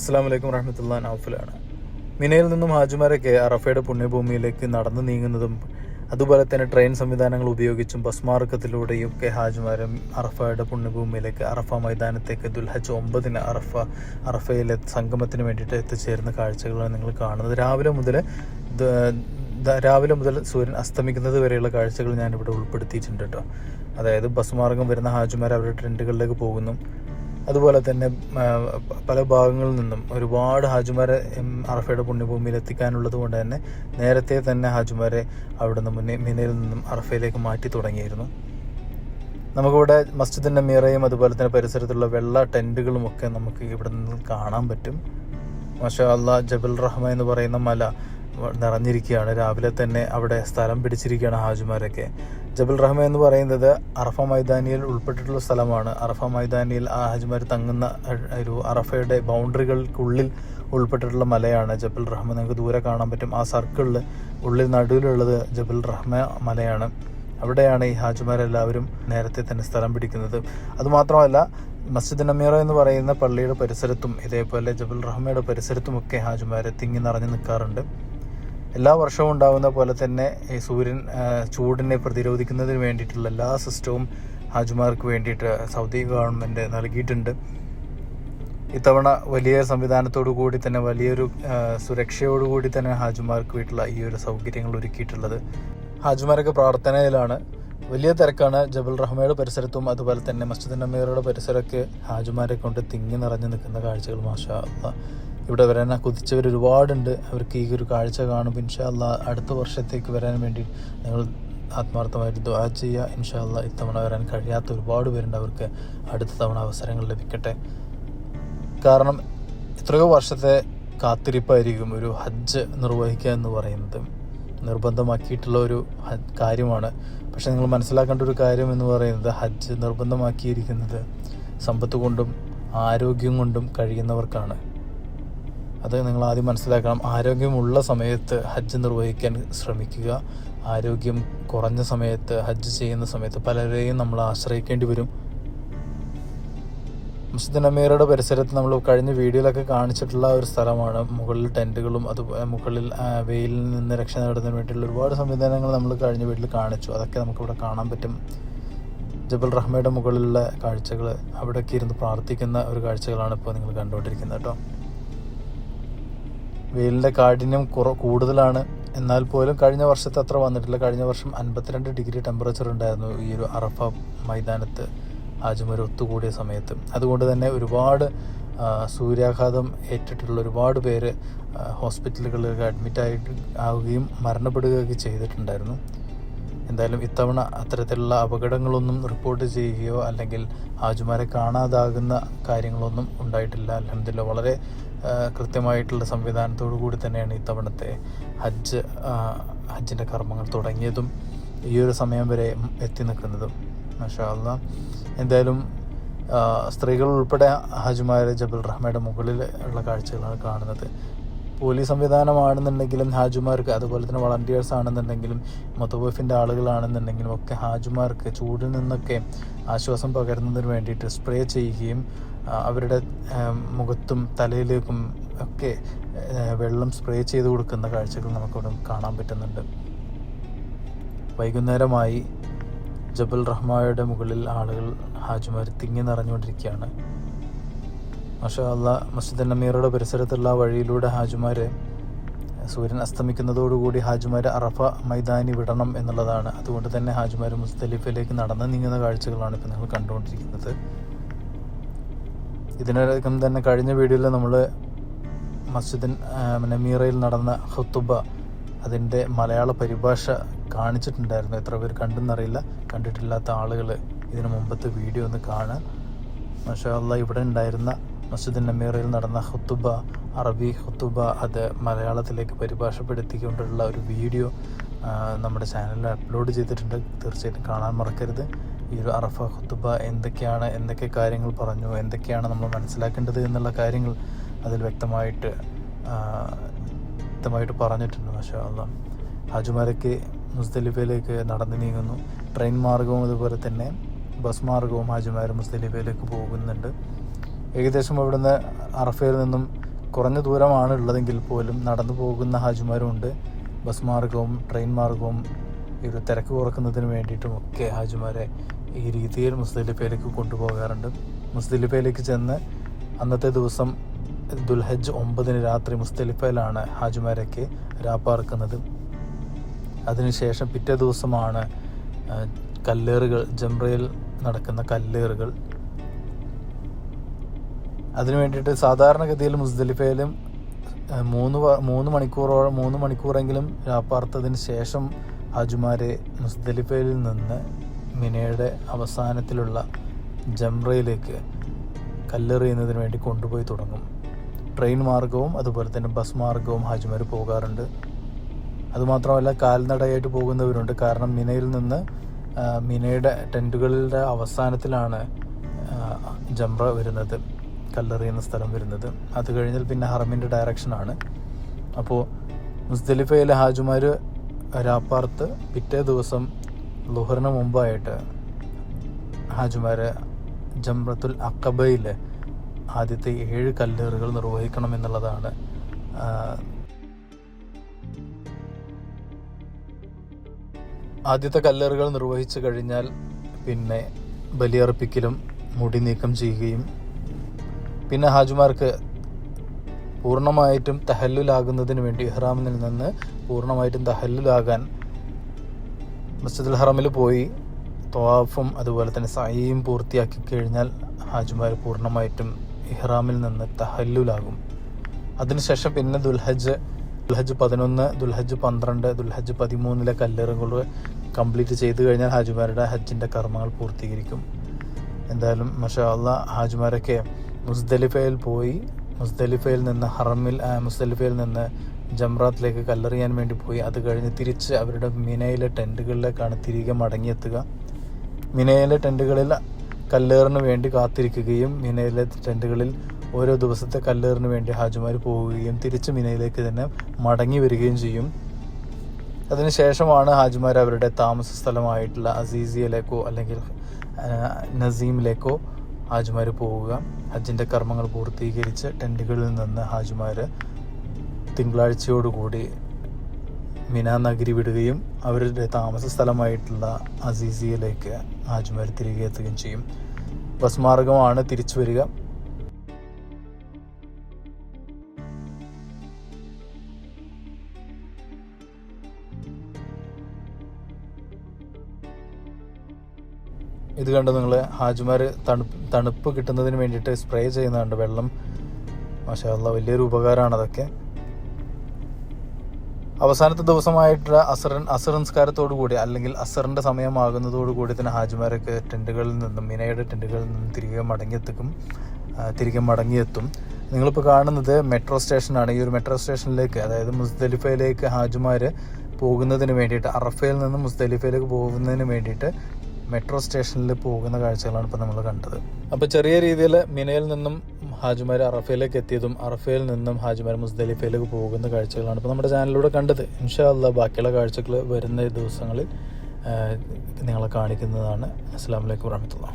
അസ്സാം വലൈക്കും റഹ്മത്തുള്ള നൗഫലാണ് മിനയിൽ നിന്നും ഹാജിമാരൊക്കെ അറഫയുടെ പുണ്യഭൂമിയിലേക്ക് നടന്നു നീങ്ങുന്നതും അതുപോലെ തന്നെ ട്രെയിൻ സംവിധാനങ്ങൾ ഉപയോഗിച്ചും ബസ് മാർഗത്തിലൂടെയും ഒക്കെ ഹാജിമാരും അറഫയുടെ പുണ്യഭൂമിയിലേക്ക് അറഫ മൈതാനത്തേക്ക് ദുൽഹജ് ഒമ്പതിന് അറഫ അറഫയിലെ സംഗമത്തിന് വേണ്ടിയിട്ട് എത്തിച്ചേരുന്ന കാഴ്ചകളാണ് നിങ്ങൾ കാണുന്നത്. രാവിലെ മുതൽ രാവിലെ മുതൽ സൂര്യൻ അസ്തമിക്കുന്നത് വരെയുള്ള കാഴ്ചകൾ ഞാനിവിടെ ഉൾപ്പെടുത്തിയിട്ടുണ്ട് കേട്ടോ. അതായത് ബസ് മാർഗം വരുന്ന ഹാജിമാർ അവരുടെ ടെന്റുകളിലേക്ക് പോകുന്നു. അതുപോലെ തന്നെ പല ഭാഗങ്ങളിൽ നിന്നും ഒരുപാട് ഹാജിമാരെ അറഫയുടെ പുണ്യഭൂമിയിൽ എത്തിക്കാനുള്ളത് കൊണ്ട് തന്നെ നേരത്തെ തന്നെ ഹാജിമാരെ അവിടെ നിന്ന് മുന്നേ മിനയിൽ നിന്നും അറഫയിലേക്ക് മാറ്റി തുടങ്ങിയിരുന്നു. നമുക്കിവിടെ മസ്ജിദിന്റെ മീറയും അതുപോലെ തന്നെ പരിസരത്തുള്ള വെള്ള ടെന്റുകളും ഒക്കെ നമുക്ക് ഇവിടെ നിന്ന് കാണാൻ പറ്റും. മാഷാ അല്ലാ ജബൽ റഹ്മ എന്ന് പറയുന്ന മല നിറഞ്ഞിരിക്കുകയാണ്. രാവിലെ തന്നെ അവിടെ സ്ഥലം പിടിച്ചിരിക്കുകയാണ് ഹാജിമാരൊക്കെ. ജബൽ റഹ്മ എന്ന് പറയുന്നത് അറഫ മൈതാനിയിൽ ഉൾപ്പെട്ടിട്ടുള്ള സ്ഥലമാണ്. അറഫ മൈതാനിയിൽ ആ ഹജ്മർ തങ്ങുന്ന ഒരു അറഫയുടെ ബൗണ്ടറികൾക്കുള്ളിൽ ഉൾപ്പെട്ടിട്ടുള്ള മലയാണ് ജബൽ റഹ്മ നിങ്ങൾക്ക് ദൂരെ കാണാൻ പറ്റും. ആ സർക്കിളിൽ ഉള്ളിൽ നടുവിലുള്ളത് ജബൽ റഹ്മ മലയാണ്. അവിടെയാണ് ഈ ഹാജിമാരെല്ലാവരും നേരത്തെ തന്നെ സ്ഥലം പിടിക്കുന്നത്. അതുമാത്രമല്ല മസ്ജിദ് നമീറ എന്ന് പറയുന്ന പള്ളിയുടെ പരിസരത്തും ഇതേപോലെ ജബൽ റഹ്മയുടെ പരിസരത്തുമൊക്കെ ഹാജിമാർ തിങ്ങി നിറഞ്ഞു നിൽക്കാറുണ്ട്. എല്ലാ വർഷവും ഉണ്ടാകുന്ന പോലെ തന്നെ ഈ സൂര്യൻ ചൂടിനെ പ്രതിരോധിക്കുന്നതിന് വേണ്ടിയിട്ടുള്ള എല്ലാ സിസ്റ്റവും ഹാജിമാർക്ക് വേണ്ടിയിട്ട് സൗദി ഗവൺമെന്റ് നൽകിയിട്ടുണ്ട്. ഇത്തവണ വലിയ സംവിധാനത്തോടു കൂടി തന്നെ വലിയൊരു സുരക്ഷയോടുകൂടി തന്നെ ഹാജിമാർക്ക് വീട്ടിലുള്ള ഈ ഒരു സൗകര്യങ്ങൾ ഒരുക്കിയിട്ടുള്ളത് ഹാജിമാരൊക്കെ പ്രാർത്ഥനയിലാണ്. വലിയ തിരക്കാണ്. ജബൽ റഹ്മയുടെ പരിസരത്തും അതുപോലെ തന്നെ മസ്ജിദ് നമീറയുടെ പരിസരമൊക്കെ ഹാജുമാരെ കൊണ്ട് തിങ്ങി നിറഞ്ഞു നിൽക്കുന്ന കാഴ്ചകൾ മാഷാ. ഇവിടെ വരാൻ കുതിച്ചവർ ഒരുപാടുണ്ട്. അവർക്ക് ഈ ഒരു കാഴ്ച കാണും. ഇൻഷാല്ല അടുത്ത വർഷത്തേക്ക് വരാൻ വേണ്ടി നിങ്ങൾ ആത്മാർത്ഥമായിട്ട് ദ്വാ ചെയ്യുക. ഇൻഷാല്ല ഇത്തവണ വരാൻ കഴിയാത്ത ഒരുപാട് പേരുണ്ട് അവർക്ക് അടുത്ത തവണ അവസരങ്ങൾ ലഭിക്കട്ടെ. കാരണം എത്രയോ വർഷത്തെ കാത്തിരിപ്പായിരിക്കും ഒരു ഹജ്ജ് നിർവഹിക്കുക എന്ന് പറയുന്നത്. നിർബന്ധമാക്കിയിട്ടുള്ള ഒരു കാര്യമാണ്. പക്ഷെ നിങ്ങൾ മനസ്സിലാക്കേണ്ട ഒരു കാര്യം എന്ന് പറയുന്നത് ഹജ്ജ് നിർബന്ധമാക്കിയിരിക്കുന്നത് സമ്പത്ത് കൊണ്ടും ആരോഗ്യം കൊണ്ടും കഴിയുന്നവർക്കാണ്. അത് നിങ്ങൾ ആദ്യം മനസ്സിലാക്കണം. ആരോഗ്യമുള്ള സമയത്ത് ഹജ്ജ് നിർവഹിക്കാൻ ശ്രമിക്കുക. ആരോഗ്യം കുറഞ്ഞ സമയത്ത് ഹജ്ജ് ചെയ്യുന്ന സമയത്ത് പലരെയും നമ്മൾ ആശ്രയിക്കേണ്ടി വരും. മുസ്ലിം അമീറയുടെ പരിസരത്ത് നമ്മൾ കഴിഞ്ഞ വീഡിയോയിലൊക്കെ കാണിച്ചിട്ടുള്ള ഒരു സ്ഥലമാണ്. മുകളിൽ ടെന്റുകളും അത് മുകളിൽ വെയിലിൽ നിന്ന് രക്ഷ നേടുന്നതിന് വേണ്ടിയുള്ള ഒരുപാട് സംവിധാനങ്ങൾ നമ്മൾ കഴിഞ്ഞ വീട്ടിൽ കാണിച്ചു. അതൊക്കെ നമുക്കിവിടെ കാണാൻ പറ്റും. ജബൽ റഹ്മയുടെ മുകളിലുള്ള കാഴ്ചകൾ അവിടെയൊക്കെ ഇരുന്ന് പ്രാർത്ഥിക്കുന്ന ഒരു കാഴ്ചകളാണ് ഇപ്പോൾ നിങ്ങൾ കണ്ടുകൊണ്ടിരിക്കുന്നത് കേട്ടോ. വെയിലിന്റെ കാഠിന്യം കുറ കൂടുതലാണ്. എന്നാൽ പോലും കഴിഞ്ഞ വർഷത്തെ അത്ര വന്നിട്ടില്ല. കഴിഞ്ഞ വർഷം അൻപത്തിരണ്ട് ഡിഗ്രി ടെമ്പറേച്ചർ ഉണ്ടായിരുന്നു ഈ ഒരു അറഫ മൈതാനത്ത്. ആജുമൊരു ഒത്തുകൂടിയ സമയത്ത്. അതുകൊണ്ട് തന്നെ ഒരുപാട് സൂര്യാഘാതം ഏറ്റിട്ടുള്ള ഒരുപാട് പേര് ഹോസ്പിറ്റലുകളിലേക്ക് അഡ്മിറ്റ് ആയിട്ട് ആവുകയും മരണപ്പെടുകയൊക്കെ ചെയ്തിട്ടുണ്ടായിരുന്നു. എന്തായാലും ഇത്തവണ അത്തരത്തിലുള്ള അപകടങ്ങളൊന്നും റിപ്പോർട്ട് ചെയ്യുകയോ അല്ലെങ്കിൽ ആജുമാരെ കാണാതാകുന്ന കാര്യങ്ങളൊന്നും ഉണ്ടായിട്ടില്ല. അലഹമില്ല വളരെ കൃത്യമായിട്ടുള്ള സംവിധാനത്തോടു കൂടി തന്നെയാണ് ഇത്തവണത്തെ ഹജ്ജ് ഹജ്ജിന്റെ കർമ്മങ്ങൾ തുടങ്ങിയതും ഈ ഒരു സമയം വരെ എത്തി നിൽക്കുന്നതും. മാഷാ അല്ലാ എന്തായാലും സ്ത്രീകൾ ഉൾപ്പെടെ ഹാജിമാർ ജബൽ റഹ്മയുടെ മുകളിൽ ഉള്ള കാഴ്ചകളാണ് കാണുന്നത്. പോലീസ് സംവിധാനമാണെന്നുണ്ടെങ്കിലും ഹാജുമാർക്ക് അതുപോലെ തന്നെ വളണ്ടിയേഴ്സ് ആണെന്നുണ്ടെങ്കിലും മൊത്തബോഫിന്റെ ആളുകളാണെന്നുണ്ടെങ്കിലും ഒക്കെ ഹാജുമാർക്ക് ചൂടിൽ നിന്നൊക്കെ ആശ്വാസം പകരുന്നതിന് വേണ്ടിയിട്ട് സ്പ്രേ ചെയ്യുകയും അവരുടെ മുഖത്തും തലയിലേക്കും ഒക്കെ വെള്ളം സ്പ്രേ ചെയ്ത് കൊടുക്കുന്ന കാഴ്ചകൾ നമുക്കിവിടെ കാണാൻ പറ്റുന്നുണ്ട്. വൈകുന്നേരമായി ജബൽ റഹ്മായുടെ മുകളിൽ ആളുകൾ ഹാജുമാർ തിങ്ങി നിറഞ്ഞുകൊണ്ടിരിക്കുകയാണ്. മഷാ അല്ലാ മസ്ജിദ് നമീറയുടെ പരിസരത്തുള്ള വഴിയിലൂടെ ഹാജുമാർ സൂര്യൻ അസ്തമിക്കുന്നതോടുകൂടി ഹാജുമാർ അറഫ മൈതാനി വിടണം എന്നുള്ളതാണ്. അതുകൊണ്ട് തന്നെ ഹാജുമാർ മുസ്തലിഫിലേക്ക് നടന്ന് നീങ്ങുന്ന കാഴ്ചകളാണ് ഇപ്പോൾ നിങ്ങൾ കണ്ടുകൊണ്ടിരിക്കുന്നത്. ഇതിനകം തന്നെ കഴിഞ്ഞ വീഡിയോയിൽ നമ്മൾ മസ്ജിദിൻ പിന്നെ മീറയിൽ നടന്ന ഹുത്തുബ അതിന്റെ മലയാള പരിഭാഷ കാണിച്ചിട്ടുണ്ടായിരുന്നു. എത്ര പേർ കണ്ടെന്നറിയില്ല കണ്ടിട്ടില്ലാത്ത ആളുകൾ ഇതിനു മുമ്പത്തെ വീഡിയോ ഒന്ന് കാണുക. മഷാല്ല ഇവിടെ ഉണ്ടായിരുന്ന മസ്ജിദ് നമീറയിൽ നടന്ന ഹുത്തുബ അറബി ഹുത്തുബ അത് മലയാളത്തിലേക്ക് പരിഭാഷപ്പെടുത്തിക്കൊണ്ടുള്ള ഒരു വീഡിയോ നമ്മുടെ ചാനലിൽ അപ്ലോഡ് ചെയ്തിട്ടുണ്ട്. തീർച്ചയായിട്ടും കാണാൻ മറക്കരുത്. ഈ ഒരു അറഫ ഖുത്തുബ എന്തൊക്കെയാണ് എന്തൊക്കെ കാര്യങ്ങൾ പറഞ്ഞു എന്തൊക്കെയാണ് നമ്മൾ മനസ്സിലാക്കേണ്ടത് എന്നുള്ള കാര്യങ്ങൾ അതിൽ വ്യക്തമായിട്ട് വ്യക്തമായിട്ട് പറഞ്ഞിട്ടുണ്ട് മാഷാ അല്ല ഹാജുമാരൊക്കെ മുസ്തലിഫയിലേക്ക് നടന്നു നീങ്ങുന്നു. ട്രെയിൻ മാർഗവും അതുപോലെ തന്നെ ബസ് മാർഗവും ഹാജിമാർ മുസ്തലിഫയിലേക്ക് പോകുന്നുണ്ട്. ഏകദേശം അവിടുന്ന് അറഫയിൽ നിന്നും കുറഞ്ഞ ദൂരമാണ് ഉള്ളതെങ്കിൽ പോലും നടന്നു പോകുന്ന ഹാജിമാരുമുണ്ട് ബസ് മാർഗവും ട്രെയിൻ മാർഗവും ഈ ഒരു തിരക്ക് കുറക്കുന്നതിന് വേണ്ടിയിട്ടും ഒക്കെ ഹാജിമാരെ ഈ രീതിയിൽ മുസ്ദലിഫയിലേക്ക് കൊണ്ടുപോകാറുണ്ട്. മുസ്ദലിഫയിലേക്ക് ചെന്ന് അന്നത്തെ ദിവസം ദുൽഹജ് ഒമ്പതിന് രാത്രി മുസ്തലിഫയിലാണ് ഹാജിമാരൊക്കെ രാപ്പാർക്കുന്നത് അതിനുശേഷം പിറ്റേ ദിവസമാണ് കല്ലേറുകൾ ജംറയിൽ നടക്കുന്ന കല്ലേറുകൾ. അതിനു വേണ്ടിയിട്ട് സാധാരണഗതിയിൽ മുസ്ദലിഫയിലും ആ, മൂന്ന് മൂന്ന് മണിക്കൂറോളം മൂന്ന് മണിക്കൂറെങ്കിലും രാപ്പാർത്തതിന് ശേഷം ഹാജുമാരെ മുസ്ദലിഫയിൽ നിന്ന് മിനയുടെ അവസാനത്തിലുള്ള ജംറയിലേക്ക് കല്ലെറിയുന്നതിന് വേണ്ടി കൊണ്ടുപോയി തുടങ്ങും. ട്രെയിൻ മാർഗവും അതുപോലെ തന്നെ ബസ് മാർഗവും ഹാജിമാർ പോകാറുണ്ട്. അതുമാത്രമല്ല കാൽനടയായിട്ട് പോകുന്നവരുണ്ട്. കാരണം മിനയിൽ നിന്ന് മിനയുടെ ടെന്റുകളുടെ അവസാനത്തിലാണ് ജംറ വരുന്നത് കല്ലെറിയുന്ന സ്ഥലം വരുന്നത്. അത് കഴിഞ്ഞാൽ പിന്നെ ഹറമിന്റെ ഡയറക്ഷനാണ് അപ്പോൾ മുസ്ദലിഫയിലെ ഹാജുമാർ രാപ്പാർത്ത് പിറ്റേ ദിവസം ലുഹറിന് മുമ്പായിട്ട് ഹാജുമാർ ജംറത്തുൽ അക്കബയിൽ ആദ്യത്തെ ഏഴ് കല്ലേറുകൾ നിർവഹിക്കണം എന്നുള്ളതാണ് ആദ്യത്തെ കല്ലേറുകൾ നിർവഹിച്ചു കഴിഞ്ഞാൽ പിന്നെ ബലിയർപ്പിക്കലും മുടി നീക്കം ചെയ്യുകയും പിന്നെ ഹാജുമാർക്ക് പൂർണമായിട്ടും തഹല്ലുലാകുന്നതിന് വേണ്ടി ഇഹ്റാമിൽ നിന്ന് പൂർണമായിട്ടും തഹല്ലുലാകാൻ മസ്ജിദുൽ ഹറമിൽ പോയി ത്വാഫും അതുപോലെ തന്നെ സായിയും പൂർത്തിയാക്കി കഴിഞ്ഞാൽ ഹാജുമാർ പൂർണമായിട്ടും ഇഹ്റാമിൽ നിന്ന് തഹല്ലുലാകും. അതിനുശേഷം പിന്നെ ദുൽഹജ് ദുൽഹജ് പതിനൊന്ന് ദുൽഹജ് പന്ത്രണ്ട് ദുൽഹജ് പതിമൂന്നിലെ കല്ലേറുകൾ കംപ്ലീറ്റ് ചെയ്തു കഴിഞ്ഞാൽ ഹാജുമാരുടെ ഹജ്ജിന്റെ കർമ്മങ്ങൾ പൂർത്തീകരിക്കും. എന്തായാലും മഷാ അള്ളാ ഹാജുമാരൊക്കെ മുസ്ദലിഫയിൽ പോയി മുസ്ദലിഫയിൽ നിന്ന് ഹറമിൽ മുസ്ദലിഫയിൽ നിന്ന് ജംറാത്തിലേക്ക് കല്ലെറിയാൻ വേണ്ടി പോയി. അത് കഴിഞ്ഞ് തിരിച്ച് അവരുടെ മിനയിലെ ടെന്റുകളിലേക്കാണ് തിരികെ മടങ്ങിയെത്തുക. മിനയിലെ ടെന്റുകളിൽ കല്ലേറിന് വേണ്ടി കാത്തിരിക്കുകയും മിനയിലെ ടെന്റുകളിൽ ഓരോ ദിവസത്തെ കല്ലേറിന് വേണ്ടി ഹാജിമാർ പോവുകയും തിരിച്ച് മിനയിലേക്ക് തന്നെ മടങ്ങി വരികയും ചെയ്യും. അതിനുശേഷമാണ് ഹാജിമാർ അവരുടെ താമസ സ്ഥലമായിട്ടുള്ള അസീസിയയിലേക്കോ അല്ലെങ്കിൽ നസീമിലേക്കോ ഹാജിമാർ പോവുക. ഹജ്ജിന്റെ കർമ്മങ്ങൾ പൂർത്തീകരിച്ച് ടെന്റുകളിൽ നിന്ന് ഹാജിമാർ തിങ്കളാഴ്ചയോടുകൂടി മിനാ നഗരി വിടുകയും അവരുടെ താമസ സ്ഥലമായിട്ടുള്ള അസീസിയയിലേക്ക് ഹാജിമാർ തിരികെ എത്തുകയും ചെയ്യും. ബസ് മാർഗമാണ് തിരിച്ചു വരിക. ഇത് കണ്ട് നിങ്ങൾ ഹാജിമാർ തണുപ്പ് തണുപ്പ് കിട്ടുന്നതിന് വേണ്ടിയിട്ട് സ്പ്രേ ചെയ്യുന്നുണ്ട് വെള്ളം. മാഷാല്ല വലിയൊരു ഉപകാരമാണ് അതൊക്കെ. അവസാനത്തെ ദിവസമായിട്ടുള്ള അസറൻ അസർ നിസ്കാരത്തോടു കൂടി അല്ലെങ്കിൽ അസറിന്റെ സമയമാകുന്നതോടു കൂടി തന്നെ ഹാജിമാരൊക്കെ ടെന്റുകളിൽ നിന്നും മിനയുടെ ടെന്റുകളിൽ നിന്നും തിരികെ മടങ്ങിയെത്തും തിരികെ മടങ്ങിയെത്തും. നിങ്ങളിപ്പോൾ കാണുന്നത് മെട്രോ സ്റ്റേഷനാണ്. ഈ ഒരു മെട്രോ സ്റ്റേഷനിലേക്ക് അതായത് മുസ്ദലിഫയിലേക്ക് ഹാജിമാർ പോകുന്നതിന് വേണ്ടിയിട്ട് അറഫയിൽ നിന്ന് മുസ്ദലിഫയിലേക്ക് പോകുന്നതിന് വേണ്ടിയിട്ട് മെട്രോ സ്റ്റേഷനിൽ പോകുന്ന കാഴ്ചകളാണ് ഇപ്പോൾ നമ്മൾ കണ്ടത്. അപ്പോൾ ചെറിയ രീതിയിൽ മിനയിൽ നിന്നും ഹാജിമാർ അറഫയിലേക്ക് എത്തിയതും അറഫയിൽ നിന്നും ഹാജിമാർ മുസ്ദലിഫയിലേക്ക് പോകുന്ന കാഴ്ചകളാണ് ഇപ്പോൾ നമ്മുടെ ചാനലിലൂടെ കണ്ടത്. ഇൻഷാല്ല ബാക്കിയുള്ള കാഴ്ചകൾ വരുന്ന ദിവസങ്ങളിൽ നിങ്ങളെ കാണിക്കുന്നതാണ്. അസ്സാം വലൈക്കും വാഹമത്തുള്ള